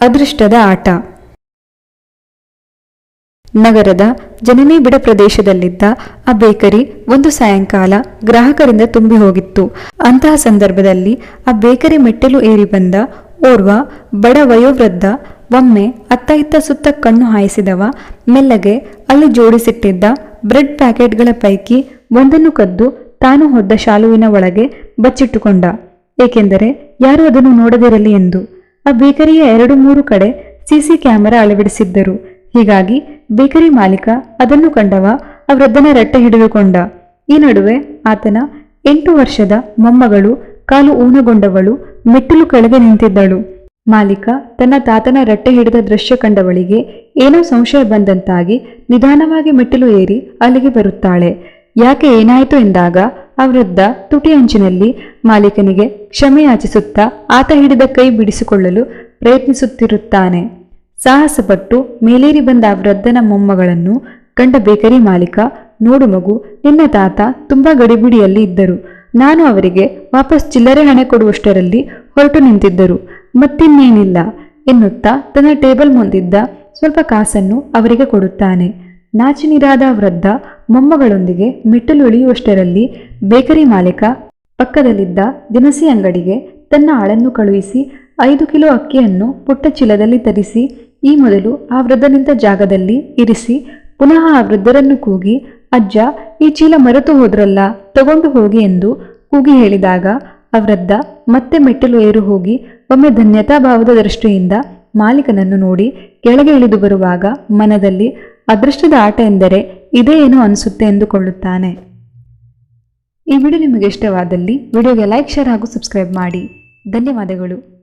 ಅದೃಷ್ಟದ ಆಟ. ನಗರದ ಜನನಿಬಿಡ ಪ್ರದೇಶದಲ್ಲಿದ್ದ ಆ ಬೇಕರಿ ಒಂದು ಸಾಯಂಕಾಲ ಗ್ರಾಹಕರಿಂದ ತುಂಬಿ ಹೋಗಿತ್ತು. ಅಂತಹ ಸಂದರ್ಭದಲ್ಲಿ ಆ ಬೇಕರಿ ಮೆಟ್ಟಲು ಏರಿ ಬಂದ ಓರ್ವ ಬಡ ವಯೋವೃದ್ಧ, ಒಮ್ಮೆ ಅತ್ತ ಇತ್ತ ಸುತ್ತ ಕಣ್ಣು ಹಾಯಿಸಿದವ, ಮೆಲ್ಲಗೆ ಅಲ್ಲಿ ಜೋಡಿಸಿಟ್ಟಿದ್ದ ಬ್ರೆಡ್ ಪ್ಯಾಕೆಟ್ಗಳ ಪೈಕಿ ಒಂದನ್ನು ಕದ್ದು ತಾನು ಹೊದ್ದ ಶಾಲುವಿನ ಒಳಗೆ ಬಚ್ಚಿಟ್ಟುಕೊಂಡ. ಏಕೆಂದರೆ ಯಾರೂ ಅದನ್ನು ನೋಡದಿರಲಿ ಎಂದು. ಆ ಬೇಕರಿಯ ಎರಡು ಮೂರು ಕಡೆ ಸಿಸಿ ಕ್ಯಾಮೆರಾ ಅಳವಡಿಸಿದ್ದರು. ಹೀಗಾಗಿ ಬೇಕರಿ ಮಾಲೀಕ ಅದನ್ನು ಕಂಡವ ಆ ವೃದ್ಧನ ರಟ್ಟೆ ಹಿಡಿದುಕೊಂಡ. ಈ ನಡುವೆ ಆತನ ಎಂಟು ವರ್ಷದ ಮೊಮ್ಮಗಳು ಕಾಲು ಊನಗೊಂಡವಳು ಮೆಟ್ಟಿಲು ಕೆಳಗೆ ನಿಂತಿದ್ದಳು. ಮಾಲೀಕ ತನ್ನ ತಾತನ ರಟ್ಟೆ ಹಿಡಿದ ದೃಶ್ಯ ಕಂಡವಳಿಗೆ ಏನೋ ಸಂಶಯ ಬಂದಂತಾಗಿ ನಿಧಾನವಾಗಿ ಮೆಟ್ಟಿಲು ಏರಿ ಅಲ್ಲಿಗೆ ಬರುತ್ತಾಳೆ. ಯಾಕೆ ಏನಾಯಿತು ಎಂದಾಗ ಆ ವೃದ್ಧ ತುಟಿ ಅಂಚಿನಲ್ಲಿ ಮಾಲೀಕನಿಗೆ ಕ್ಷಮೆಯಾಚಿಸುತ್ತಾ ಆತ ಹಿಡಿದ ಕೈ ಬಿಡಿಸಿಕೊಳ್ಳಲು ಪ್ರಯತ್ನಿಸುತ್ತಿರುತ್ತಾನೆ. ಸಾಹಸಪಟ್ಟು ಮೇಲೇರಿ ಬಂದ ಆ ವೃದ್ಧನ ಮೊಮ್ಮಗಳನ್ನು ಕಂಡ ಬೇಕರಿ ಮಾಲೀಕ, ನೋಡು ಮಗು, ನಿನ್ನ ತಾತ ತುಂಬಾ ಗಡಿಬಿಡಿಯಲ್ಲಿ ಇದ್ದರು. ನಾನು ಅವರಿಗೆ ವಾಪಸ್ ಚಿಲ್ಲರೆ ಹಣೆ ಕೊಡುವಷ್ಟರಲ್ಲಿ ಹೊರಟು ನಿಂತಿದ್ದರು. ಮತ್ತಿನ್ನೇನಿಲ್ಲ ಎನ್ನುತ್ತಾ ತನ್ನ ಟೇಬಲ್ ಮುಂದಿದ್ದ ಸ್ವಲ್ಪ ಕಾಸನ್ನು ಅವರಿಗೆ ಕೊಡುತ್ತಾನೆ. ನಾಚಿನಿರಾದ ವೃದ್ಧ ಮೊಮ್ಮಗಳೊಂದಿಗೆ ಮೆಟ್ಟಲು ಇಳಿಯುವಷ್ಟರಲ್ಲಿ ಬೇಕರಿ ಮಾಲೀಕ ಪಕ್ಕದಲ್ಲಿದ್ದ ದಿನಸಿ ಅಂಗಡಿಗೆ ತನ್ನ ಆಳನ್ನು ಕಳುಹಿಸಿ ಐದು ಕಿಲೋ ಅಕ್ಕಿಯನ್ನು ಪುಟ್ಟ ಚೀಲದಲ್ಲಿ ತರಿಸಿ ಈ ಮೊದಲು ಆ ವೃದ್ಧ ನಿಂತ ಜಾಗದಲ್ಲಿ ಇರಿಸಿ ಪುನಃ ಆ ವೃದ್ಧರನ್ನು ಕೂಗಿ, ಅಜ್ಜ, ಈ ಚೀಲ ಮರೆತು ಹೋದ್ರಲ್ಲ, ತಗೊಂಡು ಹೋಗಿ ಎಂದು ಕೂಗಿ ಹೇಳಿದಾಗ ಆ ವೃದ್ಧ ಮತ್ತೆ ಮೆಟ್ಟಲು ಏರು ಹೋಗಿ ಒಮ್ಮೆ ಧನ್ಯತಾ ಭಾವದ ದೃಷ್ಟಿಯಿಂದ ಮಾಲೀಕನನ್ನು ನೋಡಿ ಕೆಳಗೆ ಇಳಿದು ಬರುವಾಗ ಮನದಲ್ಲಿ ಅದೃಷ್ಟದ ಆಟ ಎಂದರೆ ಇದೇ ಏನೋ ಅನಿಸುತ್ತೆ ಎಂದುಕೊಳ್ಳುತ್ತಾನೆ. ಈ ವಿಡಿಯೋ ನಿಮಗೆ ಇಷ್ಟವಾದಲ್ಲಿ ವಿಡಿಯೋಗೆ ಲೈಕ್, ಶೇರ್ ಹಾಗೂ ಸಬ್ಸ್ಕ್ರೈಬ್ ಮಾಡಿ. ಧನ್ಯವಾದಗಳು.